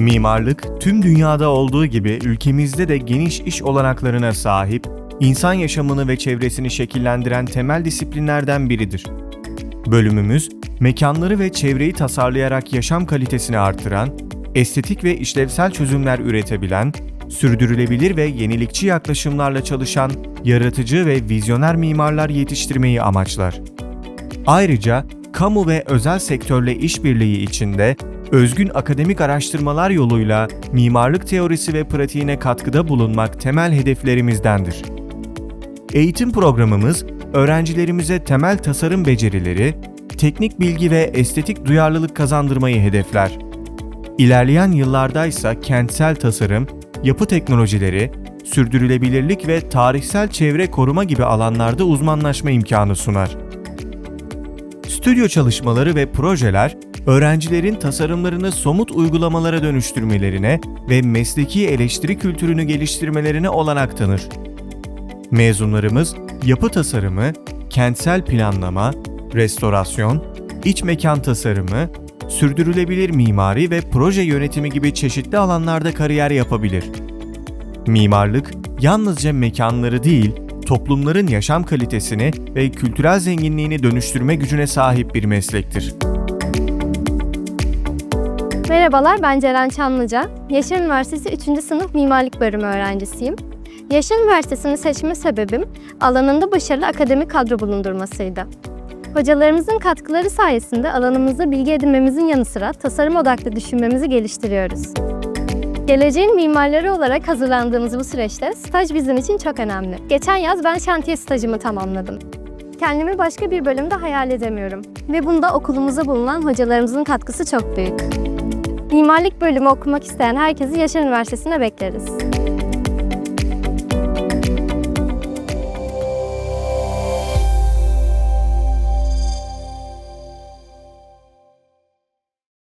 Mimarlık, tüm dünyada olduğu gibi ülkemizde de geniş iş olanaklarına sahip, insan yaşamını ve çevresini şekillendiren temel disiplinlerden biridir. Bölümümüz, mekanları ve çevreyi tasarlayarak yaşam kalitesini artıran, estetik ve işlevsel çözümler üretebilen, sürdürülebilir ve yenilikçi yaklaşımlarla çalışan yaratıcı ve vizyoner mimarlar yetiştirmeyi amaçlar. Ayrıca kamu ve özel sektörle işbirliği içinde özgün akademik araştırmalar yoluyla mimarlık teorisi ve pratiğine katkıda bulunmak temel hedeflerimizdendir. Eğitim programımız öğrencilerimize temel tasarım becerileri, teknik bilgi ve estetik duyarlılık kazandırmayı hedefler. İlerleyen yıllarda ise kentsel tasarım, yapı teknolojileri, sürdürülebilirlik ve tarihsel çevre koruma gibi alanlarda uzmanlaşma imkanı sunar. Stüdyo çalışmaları ve projeler, öğrencilerin tasarımlarını somut uygulamalara dönüştürmelerine ve mesleki eleştiri kültürünü geliştirmelerine olanak tanır. Mezunlarımız yapı tasarımı, kentsel planlama, restorasyon, iç mekan tasarımı, sürdürülebilir mimari ve proje yönetimi gibi çeşitli alanlarda kariyer yapabilir. Mimarlık yalnızca mekanları değil, toplumların yaşam kalitesini ve kültürel zenginliğini dönüştürme gücüne sahip bir meslektir. Merhabalar, ben Ceren Çamlıca. Yaşar Üniversitesi 3. sınıf mimarlık bölümü öğrencisiyim. Yaşar Üniversitesi'ni seçme sebebim alanında başarılı akademik kadro bulundurmasıydı. Hocalarımızın katkıları sayesinde alanımızda bilgi edinmemizin yanı sıra tasarım odaklı düşünmemizi geliştiriyoruz. Geleceğin mimarları olarak hazırlandığımız bu süreçte staj bizim için çok önemli. Geçen yaz ben şantiye stajımı tamamladım. Kendimi başka bir bölümde hayal edemiyorum ve bunda okulumuzda bulunan hocalarımızın katkısı çok büyük. Mimarlık bölümü okumak isteyen herkesi Yaşar Üniversitesi'ne bekleriz.